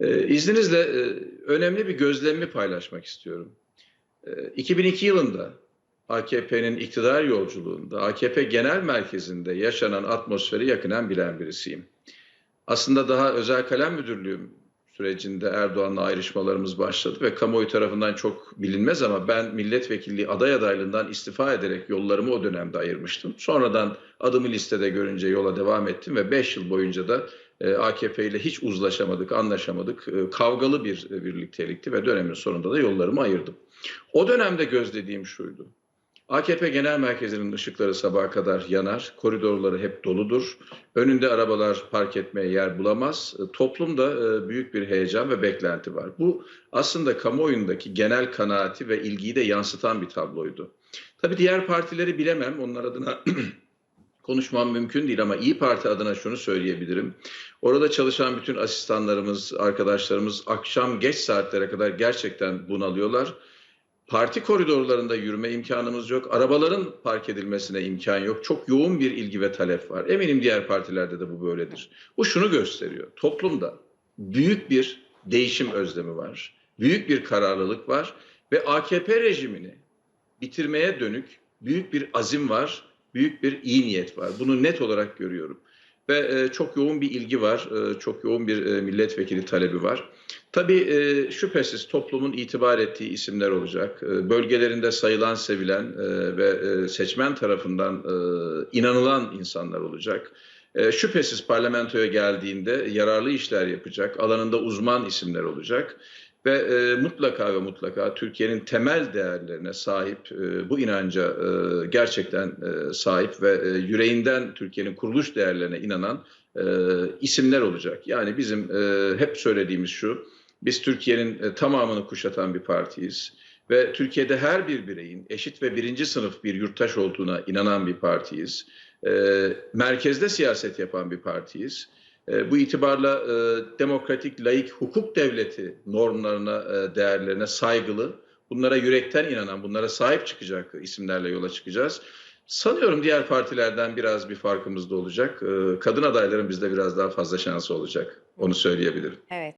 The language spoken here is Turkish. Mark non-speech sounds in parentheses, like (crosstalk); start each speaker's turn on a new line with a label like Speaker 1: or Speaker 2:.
Speaker 1: Ee, izninizle e, önemli bir gözlemimi paylaşmak istiyorum. Ee, 2002 yılında AKP'nin iktidar yolculuğunda, AKP genel merkezinde yaşanan atmosferi yakından bilen birisiyim. Aslında daha özel kalem müdürlüğüm sürecinde Erdoğan'la ayrışmalarımız başladı ve kamuoyu tarafından çok bilinmez ama ben milletvekilliği aday adaylığından istifa ederek yollarımı o dönemde ayırmıştım. Sonradan adımı listede görünce yola devam ettim ve 5 yıl boyunca da e, AKP ile hiç uzlaşamadık, anlaşamadık. E, Kavgalı bir e, birliktelikti ve dönemin sonunda da yollarımı ayırdım. O dönemde gözlediğim şuydu. AKP Genel Merkezi'nin ışıkları sabaha kadar yanar, koridorları hep doludur. Önünde arabalar park etmeye yer bulamaz. E, Toplumda e, büyük bir heyecan ve beklenti var. Bu aslında kamuoyundaki genel kanaati ve ilgiyi de yansıtan bir tabloydu. Tabii diğer partileri bilemem. Onlar adına (clears throat) konuşmam mümkün değil ama İyi Parti adına şunu söyleyebilirim. Orada çalışan bütün asistanlarımız, arkadaşlarımız akşam geç saatlere kadar gerçekten bunalıyorlar. Parti koridorlarında yürüme imkanımız yok. Arabaların park edilmesine imkan yok. Çok yoğun bir ilgi ve talep var. Eminim diğer partilerde de bu böyledir. Bu şunu gösteriyor. Toplumda büyük bir değişim özlemi var. Büyük bir kararlılık var ve AKP rejimini bitirmeye dönük büyük bir azim var, büyük bir iyi niyet var. Bunu net olarak görüyorum. Ve e, çok yoğun bir ilgi var, e, çok yoğun bir e, milletvekili talebi var. Tabii e, şüphesiz toplumun itibar ettiği isimler olacak. E, bölgelerinde sayılan, sevilen e, ve e, seçmen tarafından e, inanılan insanlar olacak. E, şüphesiz parlamentoya geldiğinde yararlı işler yapacak, alanında uzman isimler olacak. Ve e, mutlaka ve mutlaka Türkiye'nin temel değerlerine sahip, e, bu inanca e, gerçekten e, sahip ve e, yüreğinden Türkiye'nin kuruluş değerlerine inanan e, isimler olacak. Yani bizim e, hep söylediğimiz şu, biz Türkiye'nin e, tamamını kuşatan bir partiyiz. Ve Türkiye'de her bir bireyin eşit ve birinci sınıf bir yurttaş olduğuna inanan bir partiyiz. E, merkezde siyaset yapan bir partiyiz. E, bu itibarla e, demokratik, laik hukuk devleti normlarına, e, değerlerine saygılı, bunlara yürekten inanan, bunlara sahip çıkacak isimlerle yola çıkacağız. Sanıyorum diğer partilerden biraz bir farkımız da olacak. E, kadın adayların bizde biraz daha fazla şansı olacak. Onu söyleyebilirim.
Speaker 2: Evet.